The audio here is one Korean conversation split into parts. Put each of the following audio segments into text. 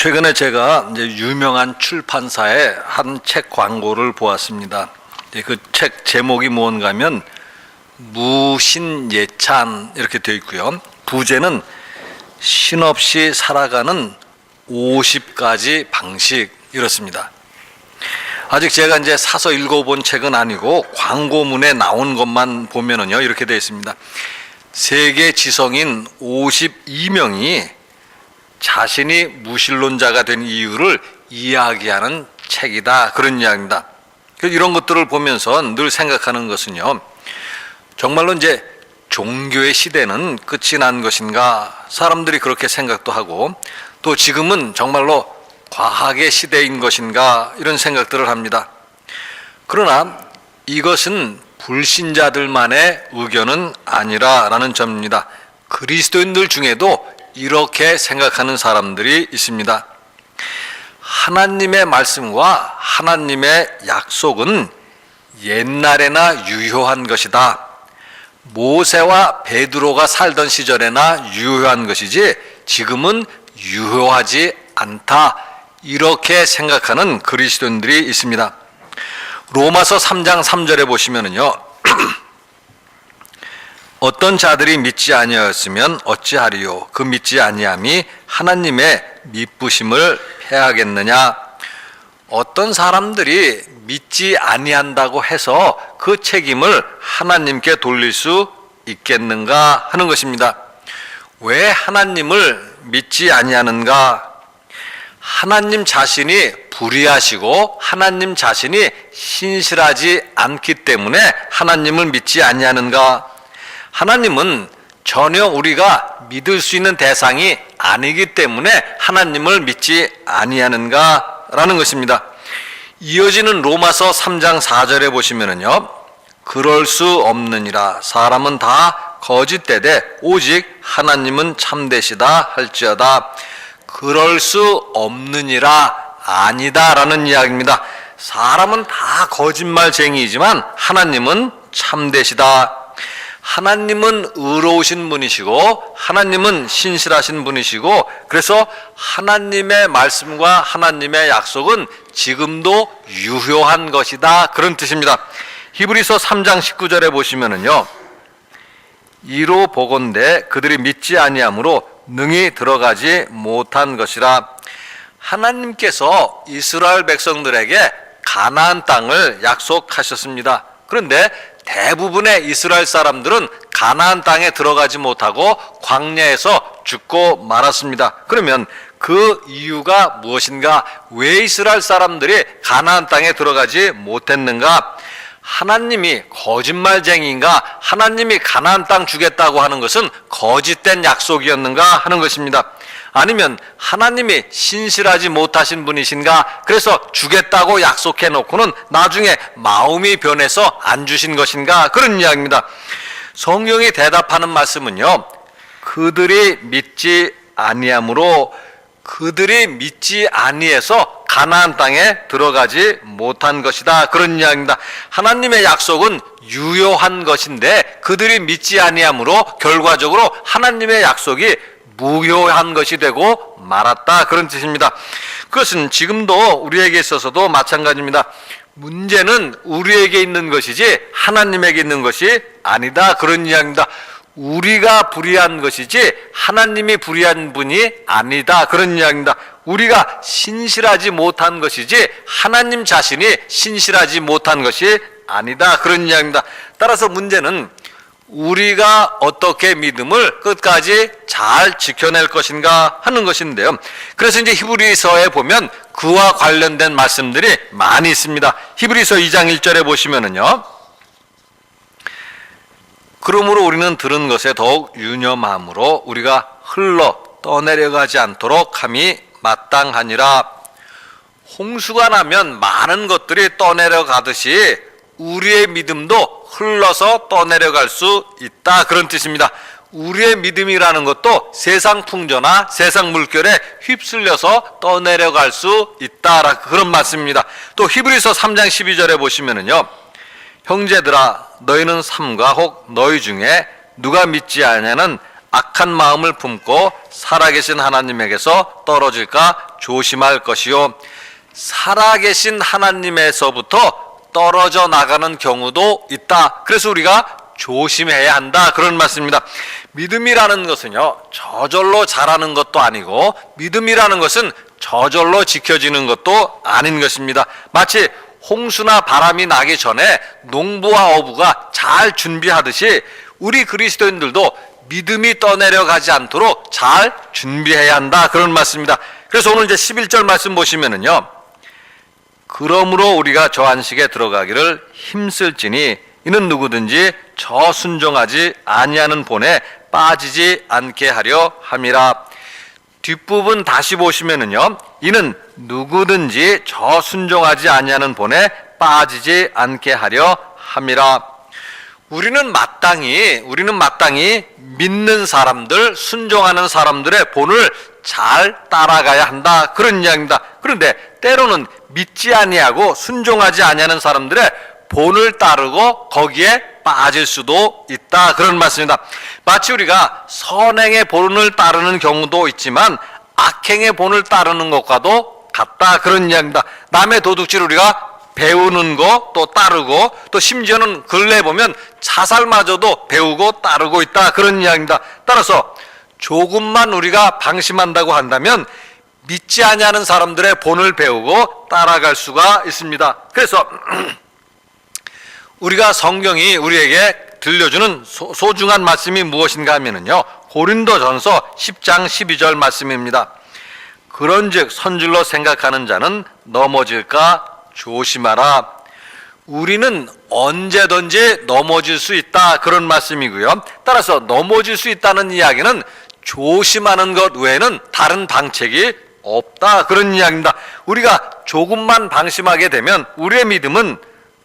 최근에 제가 이제 유명한 출판사의 한 책 광고를 보았습니다. 그 책 제목이 하면 무신예찬 이렇게 되어 있고요. 부제는 신없이 살아가는 50가지 방식 이렇습니다. 아직 제가 이제 사서 읽어본 책은 아니고 광고문에 나온 것만 보면은요 이렇게 되어 있습니다. 세계 지성인 52명이 자신이 무신론자가 된 이유를 이야기하는 책이다 그런 이야기입니다. 그래서 이런 것들을 보면서 늘 생각하는 것은요. 정말로 이제 종교의 시대는 끝이 난 것인가 사람들이 그렇게 생각도 하고 또 지금은 정말로 과학의 시대인 것인가 이런 생각들을 합니다. 그러나 이것은 불신자들만의 의견은 아니라라는 점입니다. 그리스도인들 중에도 이렇게 생각하는 사람들이 있습니다. 하나님의 말씀과 하나님의 약속은 옛날에나 유효한 것이다. 모세와 베드로가 살던 시절에나 유효한 것이지 지금은 유효하지 않다. 이렇게 생각하는 그리스도인들이 있습니다. 로마서 3장 3절에 보시면은요. 어떤 자들이 믿지 아니하였으면 어찌하리요 그 믿지 아니함이 하나님의 미쁘심을 패하겠느냐 어떤 사람들이 믿지 아니한다고 해서 그 책임을 하나님께 돌릴 수 있겠는가 하는 것입니다. 왜 하나님을 믿지 아니하는가? 하나님 자신이 불의하시고 하나님 자신이 신실하지 않기 때문에 하나님을 믿지 아니하는가? 하나님은 전혀 우리가 믿을 수 있는 대상이 아니기 때문에 하나님을 믿지 아니하는가라는 것입니다. 이어지는 로마서 3장 4절에 보시면은요. 그럴 수 없느니라 사람은 다 거짓되되 오직 하나님은 참되시다 할지어다 그럴 수 없느니라 아니다라는 이야기입니다. 사람은 다 거짓말쟁이지만 하나님은 참되시다. 하나님은 의로우신 분이시고 하나님은 신실하신 분이시고 그래서 하나님의 말씀과 하나님의 약속은 지금도 유효한 것이다 그런 뜻입니다. 히브리서 3장 19절에 보시면은요. 이로 보건대 그들이 믿지 아니하므로 능히 들어가지 못한 것이라 하나님께서 이스라엘 백성들에게 가나안 땅을 약속하셨습니다. 그런데 대부분의 이스라엘 사람들은 가나안 땅에 들어가지 못하고 광야에서 죽고 말았습니다. 그러면 그 이유가 무엇인가? 왜 이스라엘 사람들이 가나안 땅에 들어가지 못했는가? 하나님이 거짓말쟁이인가? 하나님이 가나안 땅 주겠다고 하는 것은 거짓된 약속이었는가 하는 것입니다. 아니면 하나님이 신실하지 못하신 분이신가? 그래서 주겠다고 약속해 놓고는 나중에 마음이 변해서 안 주신 것인가? 그런 이야기입니다. 성령이 대답하는 말씀은요. 그들이 믿지 아니함으로 그들이 믿지 아니해서 가나안 땅에 들어가지 못한 것이다. 그런 이야기입니다. 하나님의 약속은 유효한 것인데 그들이 믿지 아니함으로 결과적으로 하나님의 약속이 무효한 것이 되고 말았다. 그런 뜻입니다. 그것은 지금도 우리에게 있어서도 마찬가지입니다. 문제는 우리에게 있는 것이지 하나님에게 있는 것이 아니다. 그런 이야기입니다. 우리가 불의한 것이지 하나님이 불의한 분이 아니다. 그런 이야기입니다. 우리가 신실하지 못한 것이지 하나님 자신이 신실하지 못한 것이 아니다. 그런 이야기입니다. 따라서 문제는 우리가 어떻게 믿음을 끝까지 잘 지켜낼 것인가 하는 것인데요. 그래서 이제 히브리서에 보면 그와 관련된 말씀들이 많이 있습니다. 히브리서 2장 1절에 보시면은요. 그러므로 우리는 들은 것에 더욱 유념함으로 우리가 흘러 떠내려가지 않도록 함이 마땅하니라. 홍수가 나면 많은 것들이 떠내려가듯이 우리의 믿음도 흘러서 떠내려갈 수 있다. 그런 뜻입니다. 우리의 믿음이라는 것도 세상 풍조나 세상 물결에 휩쓸려서 떠내려갈 수 있다. 그런 말씀입니다. 또 히브리서 3장 12절에 보시면은요. 형제들아 너희는 삼가 혹 너희 중에 누가 믿지 않냐는 악한 마음을 품고 살아계신 하나님에게서 떨어질까 조심할 것이요. 살아계신 하나님에서부터 떨어져 나가는 경우도 있다. 그래서 우리가 조심해야 한다. 그런 말씀입니다. 믿음이라는 것은요, 저절로 자라는 것도 아니고, 믿음이라는 것은 저절로 지켜지는 것도 아닌 것입니다. 마치 홍수나 바람이 나기 전에 농부와 어부가 잘 준비하듯이 우리 그리스도인들도 믿음이 떠내려가지 않도록 잘 준비해야 한다. 그런 말씀입니다. 그래서 오늘 이제 11절 말씀 보시면은요. 그러므로 우리가 저 안식에 들어가기를 힘쓸지니 이는 누구든지 저 순종하지 아니하는 본에 빠지지 않게 하려 함이라. 뒷부분 다시 보시면은요. 이는 누구든지 저 순종하지 아니하는 본에 빠지지 않게 하려 함이라. 우리는 마땅히 우리는 마땅히 믿는 사람들, 순종하는 사람들의 본을 잘 따라가야 한다. 그런 이야기입니다. 그런데 때로는 믿지 아니하고 순종하지 아니하는 사람들의 본을 따르고 거기에 빠질 수도 있다. 그런 말씀입니다. 마치 우리가 선행의 본을 따르는 경우도 있지만 악행의 본을 따르는 것과도 같다. 그런 이야기입니다. 남의 도둑질 우리가 배우는 거 또 따르고 또 심지어는 근래 보면 자살마저도 배우고 따르고 있다. 그런 이야기입니다. 따라서 조금만 우리가 방심한다고 한다면 믿지 아니하는 사람들의 본을 배우고 따라갈 수가 있습니다. 그래서 우리가 성경이 우리에게 들려주는 소, 소중한 말씀이 무엇인가 하면은요. 고린도전서 10장 12절 말씀입니다. 그런즉 선질로 생각하는 자는 넘어질까 조심하라. 우리는 언제든지 넘어질 수 있다 그런 말씀이고요. 따라서 넘어질 수 있다는 이야기는 조심하는 것 외에는 다른 방책이 없다 그런 이야기입니다. 우리가 조금만 방심하게 되면 우리의 믿음은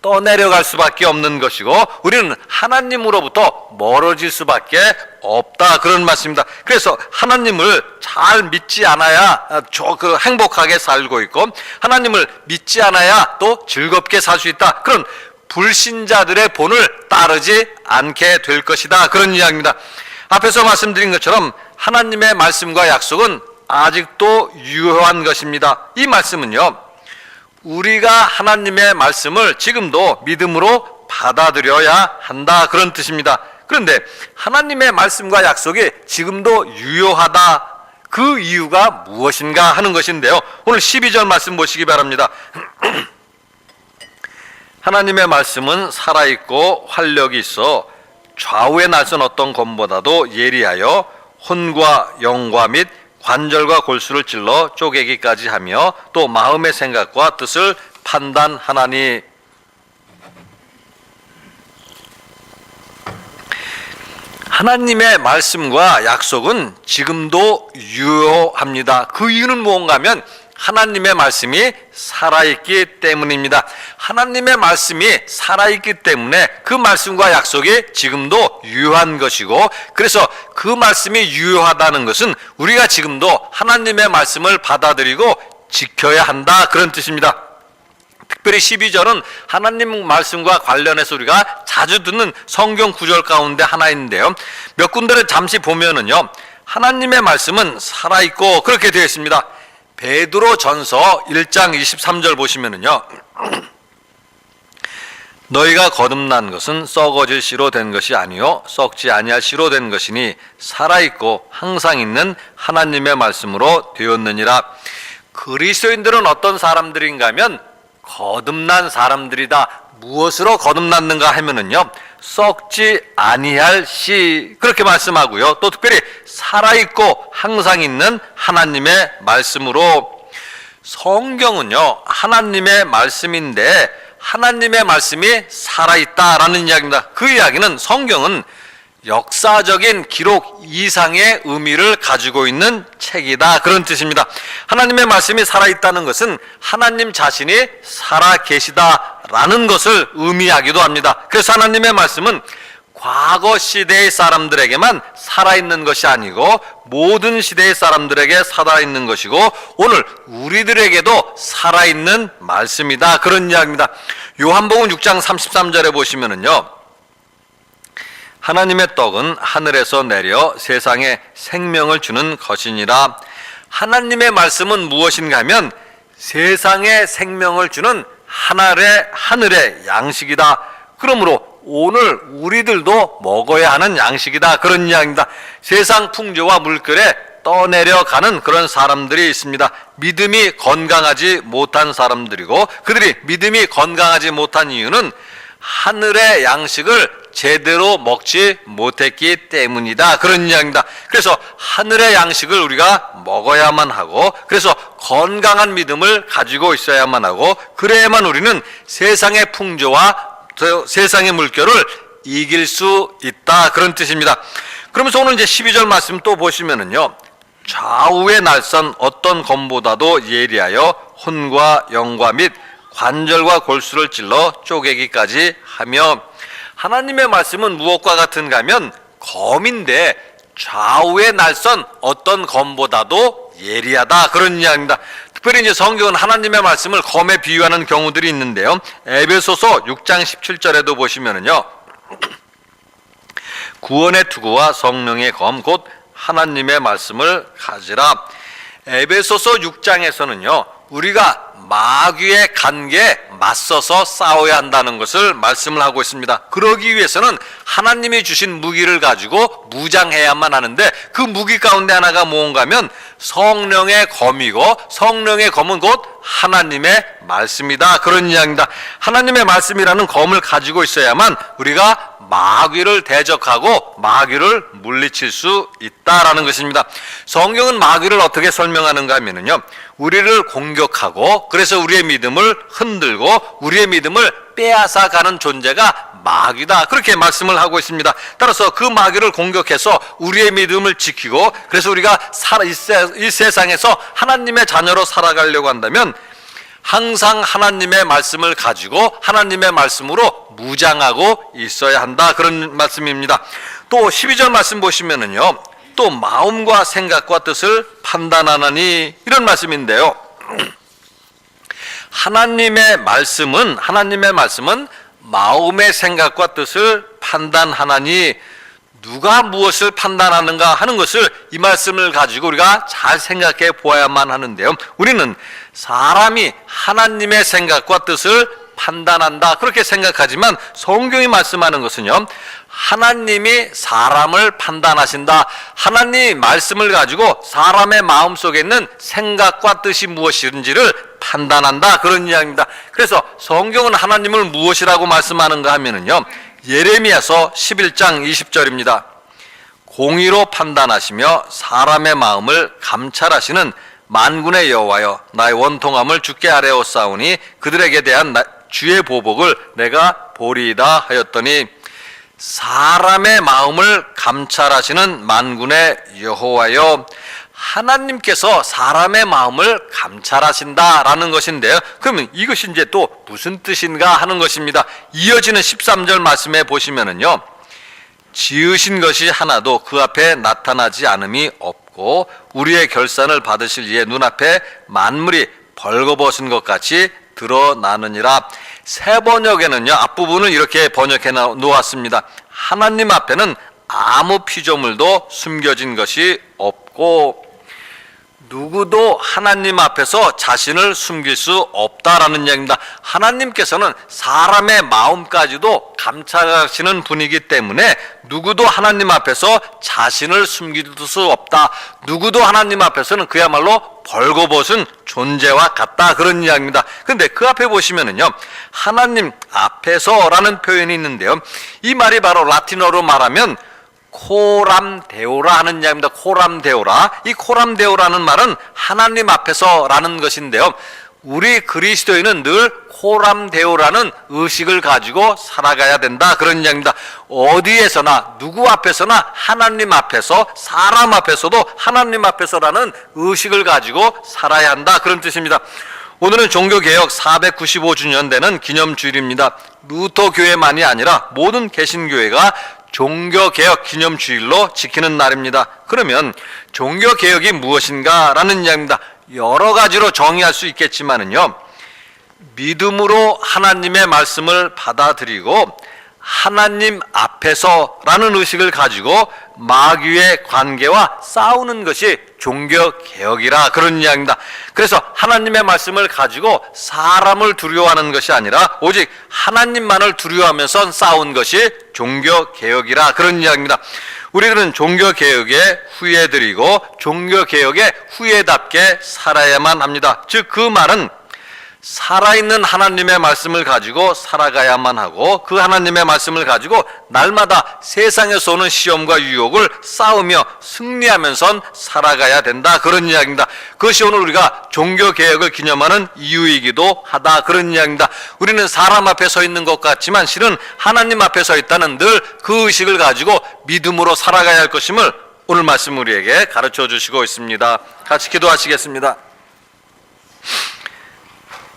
떠내려갈 수밖에 없는 것이고 우리는 하나님으로부터 멀어질 수밖에 없다 그런 말씀입니다. 그래서 하나님을 잘 믿지 않아야 저그 행복하게 살고 있고 하나님을 믿지 않아야 또 즐겁게 살 수 있다. 그런 불신자들의 본을 따르지 않게 될 것이다. 그런 이야기입니다. 앞에서 말씀드린 것처럼 하나님의 말씀과 약속은 아직도 유효한 것입니다. 이 말씀은요. 우리가 하나님의 말씀을 지금도 믿음으로 받아들여야 한다. 그런 뜻입니다. 그런데 하나님의 말씀과 약속이 지금도 유효하다. 그 이유가 무엇인가 하는 것인데요. 오늘 12절 말씀 보시기 바랍니다. 하나님의 말씀은 살아있고 활력이 있어 좌우에 날선 어떤 검보다도 예리하여 혼과 영과 및 관절과 골수를 찔러 쪼개기까지 하며 또 마음의 생각과 뜻을 판단하나니 하나님의 말씀과 약속은 지금도 유효합니다. 그 이유는 무언가 하면 하나님의 말씀이 살아있기 때문입니다. 하나님의 말씀이 살아있기 때문에 그 말씀과 약속이 지금도 유효한 것이고, 그래서 그 말씀이 유효하다는 것은 우리가 지금도 하나님의 말씀을 받아들이고 지켜야 한다. 그런 뜻입니다. 특별히 12절은 하나님 말씀과 관련해서 우리가 자주 듣는 성경 구절 가운데 하나인데요. 몇 군데를 잠시 보면은요. 하나님의 말씀은 살아있고 그렇게 되어 있습니다. 베드로 전서 1장 23절 보시면은요. 너희가 거듭난 것은 썩어질 씨로 된 것이 아니요 썩지 아니할 씨로 된 것이니 살아 있고 항상 있는 하나님의 말씀으로 되었느니라. 그리스도인들은 어떤 사람들인가 하면 거듭난 사람들이다. 무엇으로 거듭났는가 하면은요. 썩지 아니할 씨 그렇게 말씀하고요. 또 특별히 살아 있고 항상 있는 하나님의 말씀으로 성경은요. 하나님의 말씀인데 하나님의 말씀이 살아 있다라는 이야기입니다. 그 이야기는 성경은 역사적인 기록 이상의 의미를 가지고 있는 책이다. 그런 뜻입니다. 하나님의 말씀이 살아있다는 것은 하나님 자신이 살아 계시다라는 것을 의미하기도 합니다. 그래서 하나님의 말씀은 과거 시대의 사람들에게만 살아있는 것이 아니고 모든 시대의 사람들에게 살아있는 것이고 오늘 우리들에게도 살아있는 말씀이다. 그런 이야기입니다. 요한복음 6장 33절에 보시면은요. 하나님의 떡은 하늘에서 내려 세상에 생명을 주는 것이니라. 하나님의 말씀은 무엇인가 하면 세상에 생명을 주는 하늘의 하늘의 양식이다. 그러므로 오늘 우리들도 먹어야 하는 양식이다. 그런 이야기입니다. 세상 풍조와 물결에 떠내려가는 그런 사람들이 있습니다. 믿음이 건강하지 못한 사람들이고 그들이 믿음이 건강하지 못한 이유는 하늘의 양식을 제대로 먹지 못했기 때문이다. 그런 이야기입니다. 그래서 하늘의 양식을 우리가 먹어야만 하고 그래서 건강한 믿음을 가지고 있어야만 하고 그래야만 우리는 세상의 풍조와 저 세상의 물결을 이길 수 있다. 그런 뜻입니다. 그러면서 오늘 이제 12절 말씀 또 보시면은요. 좌우의 날선 어떤 검보다도 예리하여 혼과 영과 및 관절과 골수를 찔러 쪼개기까지 하며 하나님의 말씀은 무엇과 같은가 하면 검인데 좌우의 날선 어떤 검보다도 예리하다 그런 이야기입니다. 특별히 이제 성경은 하나님의 말씀을 검에 비유하는 경우들이 있는데요. 에베소서 6장 17절에도 보시면은요. 구원의 투구와 성령의 검 곧 하나님의 말씀을 가지라. 에베소서 6장에서는요. 우리가 마귀의 관계에 맞서서 싸워야 한다는 것을 말씀을 하고 있습니다. 그러기 위해서는 하나님이 주신 무기를 가지고 무장해야만 하는데 그 무기 가운데 하나가 뭔가 하면 성령의 검이고 성령의 검은 곧 하나님의 말씀이다. 그런 이야기입니다. 하나님의 말씀이라는 검을 가지고 있어야만 우리가 마귀를 대적하고 마귀를 물리칠 수 있다라는 것입니다. 성경은 마귀를 어떻게 설명하는가 하면요. 우리를 공격하고 그래서 우리의 믿음을 흔들고 우리의 믿음을 빼앗아 가는 존재가 마귀다. 그렇게 말씀을 하고 있습니다. 따라서 그 마귀를 공격해서 우리의 믿음을 지키고 그래서 우리가 살아 이 세상에서 하나님의 자녀로 살아가려고 한다면 항상 하나님의 말씀을 가지고 하나님의 말씀으로 무장하고 있어야 한다. 그런 말씀입니다. 또 12절 말씀 보시면은요. 또 마음과 생각과 뜻을 판단하나니 이런 말씀인데요. 하나님의 말씀은 하나님의 말씀은 마음의 생각과 뜻을 판단하나니 누가 무엇을 판단하는가 하는 것을 이 말씀을 가지고 우리가 잘 생각해 보아야만 하는데요. 우리는 사람이 하나님의 생각과 뜻을 판단한다. 그렇게 생각하지만 성경이 말씀하는 것은요. 하나님이 사람을 판단하신다. 하나님 말씀을 가지고 사람의 마음 속에 있는 생각과 뜻이 무엇인지를 판단한다. 그런 이야기입니다. 그래서 성경은 하나님을 무엇이라고 말씀하는가 하면은요. 예레미야서 11장 20절입니다. 공의로 판단하시며 사람의 마음을 감찰하시는 만군의 여호와여 나의 원통함을 주께 아뢰었사오니 그들에게 대한 나- 주의 보복을 내가 보리이다 하였더니 사람의 마음을 감찰하시는 만군의 여호와여 하나님께서 사람의 마음을 감찰하신다라는 것인데요. 그러면 이것이 이제 또 무슨 뜻인가 하는 것입니다. 이어지는 13절 말씀에 보시면은요. 지으신 것이 하나도 그 앞에 나타나지 않음이 없고 우리의 결산을 받으실 이의 눈앞에 만물이 벌거벗은 것 같이 드러나느니라 세 번역에는요 앞부분을 이렇게 번역해 놓- 놓았습니다. 하나님 앞에는 아무 피조물도 숨겨진 것이 없고 누구도 하나님 앞에서 자신을 숨길 수 없다라는 이야기입니다. 하나님께서는 사람의 마음까지도 감찰하시는 분이기 때문에 누구도 하나님 앞에서 자신을 숨길 수 없다. 누구도 하나님 앞에서는 그야말로 벌거벗은 존재와 같다. 그런 이야기입니다. 근데 그 앞에 보시면은요. 하나님 앞에서라는 표현이 있는데요. 이 말이 바로 라틴어로 말하면 코람데오라 하는 이야기입니다. 코람데오라. 이 코람데오라는 말은 하나님 앞에서라는 것인데요. 우리 그리스도인은 늘 코람데오라는 의식을 가지고 살아가야 된다. 그런 이야기입니다. 어디에서나 누구 앞에서나 하나님 앞에서 사람 앞에서도 하나님 앞에서라는 의식을 가지고 살아야 한다. 그런 뜻입니다. 오늘은 종교개혁 495주년 되는 기념주일입니다. 루터 교회만이 아니라 모든 개신교회가 종교개혁 기념주일로 지키는 날입니다. 그러면 종교개혁이 무엇인가? 라는 이야기입니다. 여러 가지로 정의할 수 있겠지만은요. 믿음으로 하나님의 말씀을 받아들이고 하나님 앞에서라는 의식을 가지고 마귀의 관계와 싸우는 것이 종교 개혁이라 그런 이야기입니다. 그래서 하나님의 말씀을 가지고 사람을 두려워하는 것이 아니라 오직 하나님만을 두려워하면서 싸운 것이 종교 개혁이라 그런 이야기입니다. 우리들은 종교 개혁에 후회드리고 종교 개혁에 후회답게 살아야만 합니다. 즉 그 말은 살아있는 하나님의 말씀을 가지고 살아가야만 하고 그 하나님의 말씀을 가지고 날마다 세상에서 오는 시험과 유혹을 싸우며 승리하면서 살아가야 된다 그런 이야기입니다. 그것이 오늘 우리가 종교 개혁을 기념하는 이유이기도 하다 그런 이야기입니다. 우리는 사람 앞에 서 있는 것 같지만 실은 하나님 앞에 서 있다는 늘 그 의식을 가지고 믿음으로 살아가야 할 것임을 오늘 말씀 우리에게 가르쳐 주시고 있습니다. 같이 기도하시겠습니다.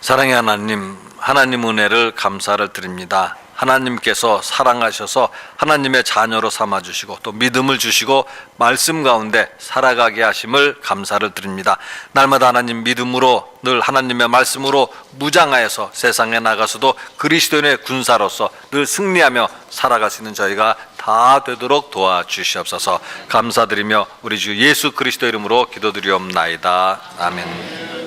사랑의 하나님, 하나님 은혜를 감사를 드립니다. 하나님께서 사랑하셔서 하나님의 자녀로 삼아 주시고 또 믿음을 주시고 말씀 가운데 살아가게 하심을 감사를 드립니다. 날마다 하나님 믿음으로 늘 하나님의 말씀으로 무장하여서 세상에 나가서도 그리스도인의 군사로서 늘 승리하며 살아갈 수 있는 저희가 다 되도록 도와주시옵소서 감사드리며 우리 주 예수 그리스도 이름으로 기도드리옵나이다. 아멘.